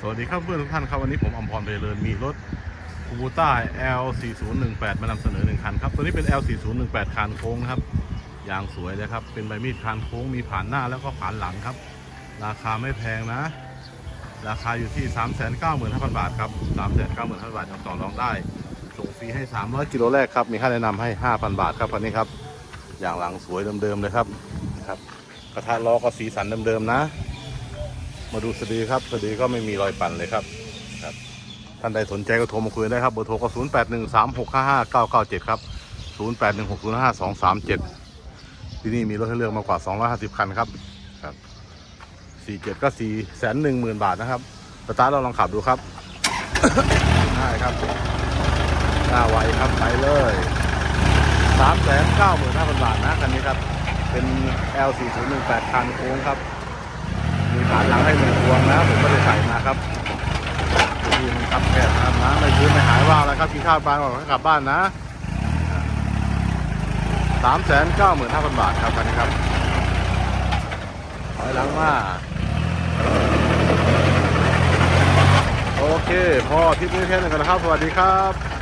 สวัสดีครับเพื่อนทุกท่านครับวันนี้ผมอมพรเพลินมีรถคูบูต้า L4018 มานำเสนอหนึ่งคันครับตัวนี้เป็น L4018 คานโค้งครับยางสวยเลยครับ เป็นใบมีดคานโค้งมีผ่านหน้าแล้วก็ผ่านหลังครับ ราคาไม่แพงนะ ราคาอยู่ที่ 395,000 บาทครับ 395,000 บาทต่อรองได้ส่งฟรีให้ 300 กิโลแรกครับ มีค่าแนะนำให้ 5,000 บาทครับคันนี้ครับ อย่างหลังสวยเดิมๆเลยครับครับ กระทะล้อก็สีสันเดิมๆนะ มาดูสดีครับสดีก็ไม่มีรอยปั่นเลยครับครับ ท่านใดสนใจก็โทรมาคุยได้ครับเบอร์โทรก็0 8 1 3 6 5 5 9 9 7 ครับ 0 8 1 6 0 5 2 3 7 ที่นี่มีรถให้เลือกมากกว่า 250 คันครับครับ47 ก็4แสนหนึ่งหมื่นบาทนะครับสตาร์ทเราลองขับดูครับได้ครับหน้าไวครับไปเลย395,000 บาทนะคันนี้ครับ เป็น L4018 คันโค้งครับ มีผ่าหลังให้หนึ่งดวงนะผมก็ได้ใส่มาครับที่มันขับแคบนะครับนะไม่ซื้อไม่หายว่าอะไรครับกินข้าวปลาก่อนก็กลับบ้านนะสามแสนเก้าหมื่นห้าพันบาทครับคันนี้ครับถอยหลังมาโอเค พอทิปนี้แค่นี้กันนะครับ สวัสดีครับ